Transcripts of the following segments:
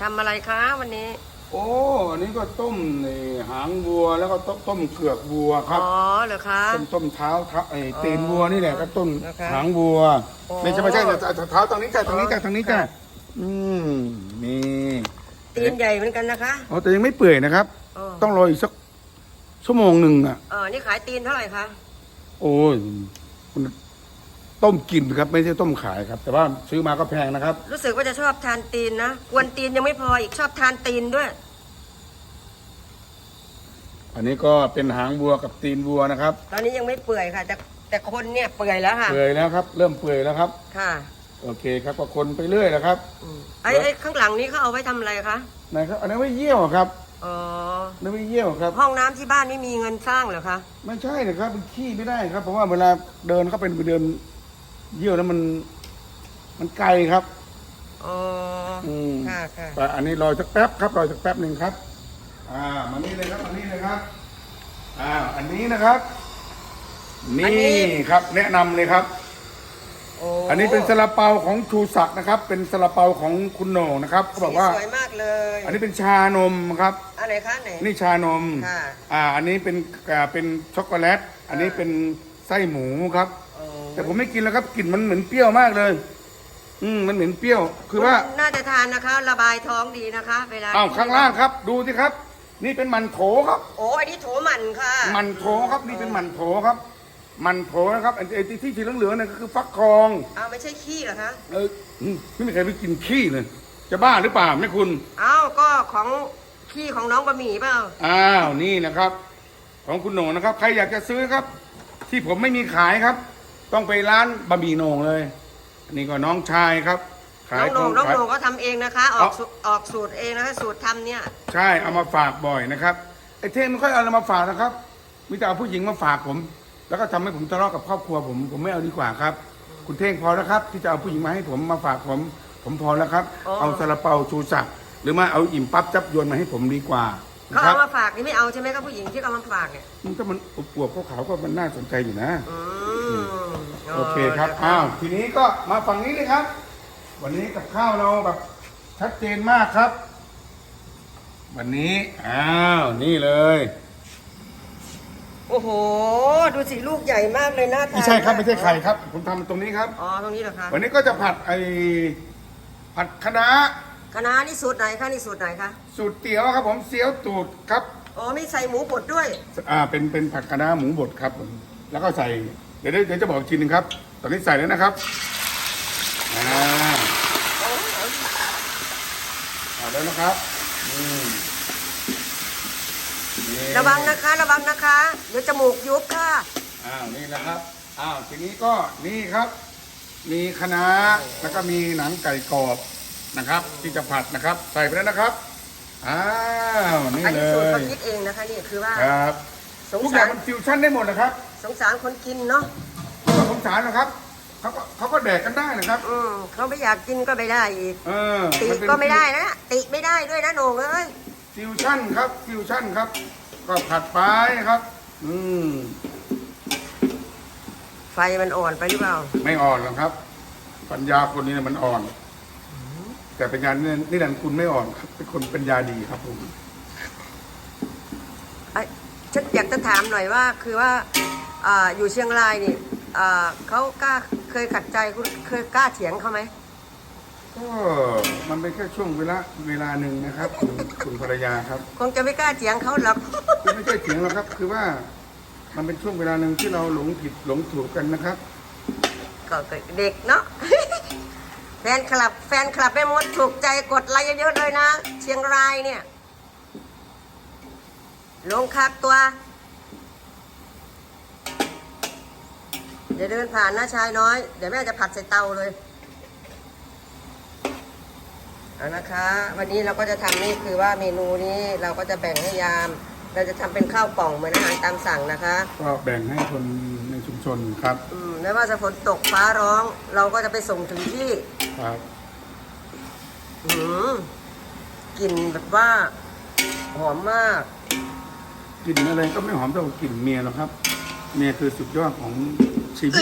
ทำอะไรคะวันนี้ โอ้อันนี้ก็ต้มในหางวัวแล้วก็ต้มต้มเกือกวัวครับอ๋อเหรอคะ ต้มต้มเท้าเท้าไอ้ตีนวัวนี่แหละก็ต้มนะคะหางวัว อ๋อไม่ใช่ไม่ใช่แต่แต่เท้าตรงนี้จ้ะตรงนี้จ้ะตรงนี้จ้ะค่ะ อืมนี่ตีนใหญ่เหมือนกันนะคะอ๋อแต่ยังไม่เปื่อยนะครับ อ๋อต้องรออีกสักชั่วโมงหนึ่งอะ เออนี่ขายตีนเท่าไหร่คะ โอ้ยมัน ต้มกินครับไม่ใช่ต้มขายครับ แต่ว่าซื้อมาก็แพงนะครับ รู้สึกว่าจะชอบทานตีนนะกวนตีนยังไม่พออีกชอบทานตีนด้วย อันนี้ก็เป็นหางวัวกับตีนวัวนะครับ ตอนนี้ยังไม่เปื่อยค่ะ แต่แต่คนเนี่ยเปื่อยแล้วค่ะเปื่อยแล้วครับ เริ่มเปื่อยแล้วครับ ค่ะโอเคครับก็คนไปเรื่อยนะครับอืมไอ้ไอ้ข้างหลังนี้เขาเอาไว้ทำอะไรคะไหนครับ อันนี้นไว้เยี่ยวครับอ๋ออันนี้นไว้เยี่ยวครับ ห้องน้ำที่บ้านไม่มีเงินสร้างเหรอคะ ไม่ใช่นะครับมันขี้ไม่ได้ครับ เพราะว่าเวลาเดินเข้าไปไปเดิน เยี่ยวแล้วมัน มันไกลครับ อ๋อออืมค่ะค่ะแต่อันนี้รอสักแป๊บครับรอสักแป๊บหนึ่งครับ อ่ามานี่เลยครับมานี่เลยครับอ่าอันนี้นะครับ นี่ครับ แนะนำเลยครับ โอ้อันนี้เป็นซาลาเปาของชูศักดิ์นะครับ เป็นซาลาเปาของคุณโหน่งนะครับเขาบอกว่า สีสวยมากเลยอันนี้เป็นชานมครับ อันไหนคะไหน นี่ชานม ค่ะอ่า อันนี้เป็นอ่าเป็นช็อกโกแลต อันนี้เป็นไส้หมูครับโอ้ แต่ผมไม่กินแล้วครับกลิ่นมันเหมือนเปรี้ยวมากเลย อืมมันเหม็นเปรี้ยว คือว่าน่าจะทานนะคะ ระบายท้องดีนะคะ เวลาอ้าวข้างล่างครับ ดูสิครับ นี่เป็นมันโถครับ โอ้อันนี้โถหมันค่ะ มันโถครับนี่เป็นมันโถครับ มันโถนะครับไอ้ไอ้ที่ที่สีเหลืองๆเนี่ยก็คือฟักทองเอาไม่ใช่ขี้เหรอคะเอออืมไม่มีใครไปกินขี้เลยจะบ้าหรือเปล่าแม่คุณเอาก็ของขี้ของน้องบะหมี่เปล่าอ้าวนี่นะครับ ของคุณโหน่งนะครับ ใครอยากจะซื้อครับ ที่ผมไม่มีขายครับ ต้องไปร้านบะหมี่โหน่งเลย อันนี้ก็น้องชายครับ ขายน้องโหน่งน้องขายโหน่งก็ทำเองนะคะ ออกเอาสูออกสูตรเองนะคะ สูตรทำเนี่ย ใช่เอามาฝากบ่อยนะครับไอ้เท่งไม่ค่อยเอาอะไรมาฝากนะครับมีแต่เอาผู้หญิงมาฝากผม แล้วก็ทำให้ผมทะเลาะกับครอบครัวผมผมไม่เอาดีกว่าครับ คุณเท่งพอแล้วครับ ที่จะเอาผู้หญิงมาให้ผมมาฝากผม ผมพอแล้วครับเอาซาลาเปาชูศักดิ์หรือมาเอาอิ่มปั๊บจับยวนมาให้ผมดีกว่านะเขาครัเอาบมาฝากนี่ไม่เอาใช่ไหมครับผู้หญิงที่เอามาฝากเนี่ย มันก็มันอวบๆขาวๆก็มันน่าสนใจอยู่นะ อืมโอเคครับนะะอ้าว ทีนี้ก็มาฝั่งนี้เลยครับ วันนี้กับข้าวเราแบบชัดเจนมากครับ วันนี้ อ้าว นี่เลย โอ้โห ดูสิลูกใหญ่มากเลยน่าทานไม่ใช่ครับ ไม่ใช่ไข่ครับ ผมทำตรงนี้ครับ อ๋อ ตรงนี้เหรอคะ วันนี้ก็จะผัดไอผัดคะน้าคณะนี่สูตรไหนคะนี่สูตรไหนคะ สูตรเตี๋ยวครับผมเสียวตูดครับ อ๋อมีใส่หมูบดด้วย อ่า เป็นเป็นผัดคะน้าหมูบดครับผม แล้วก็ใส่ เดี๋ยวเดี๋ยวจะบอกอีกทีหนึงครับ ตอนนี้ใส่แล้วนะครับอ่าเอาแล้วนะครับอืมนี่ระวังนะคะ ระวังนะคะ เดี๋ยวจมูกยุบค่ะ อ้าวนี่นะครับอ้าวทีนี้ก็นี่ครับ มีคะน้าแล้วก็มีหนังไก่กรอบนะครับ ที่จะผัดนะครับ ใส่ไปแล้วนะครับอ้าวนี่อันเลนี้สูตรยเขาคิดเองนะคะนี่คือว่า ครับสงทุกอสาย่างรมันฟิวชั่นได้หมดนะครับ สงสารคนกินเนาะไม่ต้อ งสงสารนะครับเขาก็เขาก็แดกกันได้นะครับ อืมเขาไม่อยากกินก็ไม่ได้อีก เออตินเป็นก็ไม่ได้นะ ติไม่ได้ด้วยนะโหนงเอ้ยฟิวชั่นครับฟิวชั่นครับ ก็ผัดไปครับ อืมไฟมันอ่อนไปหรือเปล่า ไม่อ่อนหรอกครับ ปัญญาคนนี้น่ะมันอ่อน แต่ปัญญานี่นี่นันคุณไม่อ่อนครับ เป็นคนปัญญาดีครับผมไอ้ฉันอยากจะถามหน่อยว่า คือว่าอ่าอยู่เชียงรายนี่อ่า เขากล้าเคยขัดใจคุณเคยกล้าเถียงเขาไหมก็มันเป็นแค่ช่วงเวลาเวลาหนึ่งนะครับคุณคุณภรรยาครับคงจะไม่กล้าเถียงเขาหรอกคือไม่ใช่เถียงหรอกครับ คือว่ามันเป็นช่วงเวลาหนึ่งที่เราหลงผิดหลงถูกกันนะครับ ก็เด็กเนาะแฟนคลับ แฟนคลับแม่มดถูกใจกดไลค์เยอะๆเลยนะ เชียงรายเนี่ย ลงคักตัว ดี๋ยวเดินผ่านนะชายน้อย เดี๋ยวแม่จะผัดใส่เตาเลยเอานะคะ วันนี้เราก็จะทำนี่คือว่าเมนูนี้เราก็จะแบ่งให้ยาม เราจะทำเป็นข้าวกล่องเหมือนอาหารตามสั่งนะคะ ก็แบ่งให้คนในชุมชนครับ อืมไม่ว่าจะฝนตกฟ้าร้อง เราก็จะไปส่งถึงที่ ครับ อืมกลิ่นแบบว่า หอมมากกลิ่นอะไรก็ไม่หอมเท่ากลิ่นเมียหรอกครับ เมียคือสุดยอดของ ชีวิต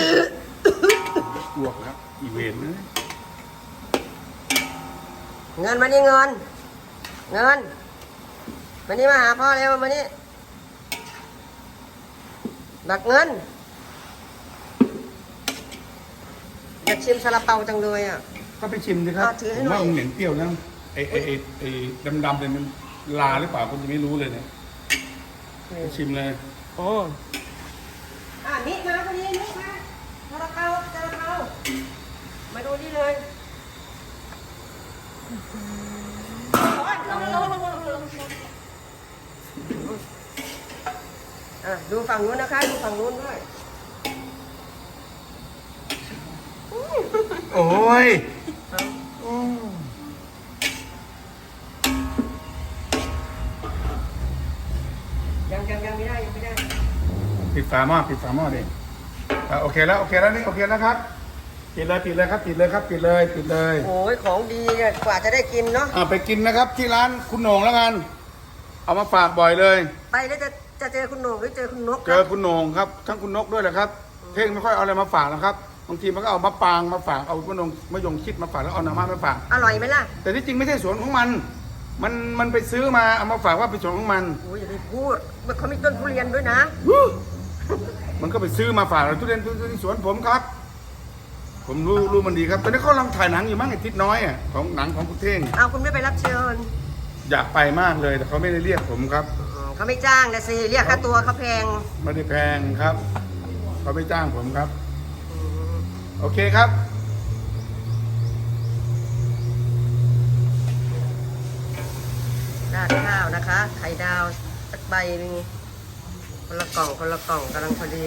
อ้วกแล้วอีเวนต์นะเงินมานี่เงิน เงินมานี่มาหาพ่อเร็วมานี่บักเงินอยากชิมซาลาเปาจังเลยอะ ก็ไปชิมสิครับอะถือให้ผมหน่อย ว่ามันเหม็นเปรี้ยวนะไอ้ไอ้ไอ้ไอ้ดำๆเลยมันลาหรือเปล่าคุณจะไม่รู้เลยเนี่ยไปชิมเลย โอ้อะนิดมาพอดีนิดมาซาลาเปาซาลาเปามาดูนี่เลยอะดูฝั่งนู้นนะคะ ดูฝั่งนู้นด้วย โอ้ยยังยังยังไม่ได้ยังไม่ได้ ปิดฝาหม้อปิดฝาหม้อดิ อะโอเคแล้วโอเคแล้วนี่โอเคแล้วครับปิดเลยปิดเลยครับปิดเลยครับปิดเลยปิดเลยโอ้ยของดีเนี่ยกว่าจะได้กินเนาะอะไปกินนะครับที่ร้านคุณโหน่งแล้วกันเอามาฝากบ่อยเลย ไปแล้วจะจะเจอคุณโหน่งหรือเจอคุณนกเจอคุณโหน่งครับ ทั้งคุณนกด้วยแหละครับ เท่งไม่ค่อยเอาอะไรมาฝากนะครับบางทีมันก็เอามะปรางมาฝากเอามะนงมะยงชิดมาฝากแล้วเอาหน่อไม้มาฝากอร่อยไหมล่ะแต่ที่จริงไม่ใช่สวนของมัน มันมันไปซื้อมาเอามาฝากว่าเป็นสวนของมันโอ้ยอย่าไปพูดมันเขามีต้นทุเรียนด้วยนะ มันก็ไปซื้อมาฝากเราทุเรียนที่สวนผมครับ ผมรู้รู้มันดีครับ ตอนนี้เขากำลังถ่ายหนังอยู่มั้งไอ้ทิศน้อยอะของหนังของคุณเท่ง เอาคุณไม่ไปรับเชิญอยากไปมากเลยแต่เขาไม่ได้เรียกผมครับ อืมเขาไม่จ้างนะสิ เรียกค่าตัวเขาแพงไม่ได้แพงครับ เขาไม่จ้างผมครับโอเคครับ ราดข้าวนะคะ ไข่ดาวสักใบหนึง คนละกล่องคนละกล่องกำลังพอดี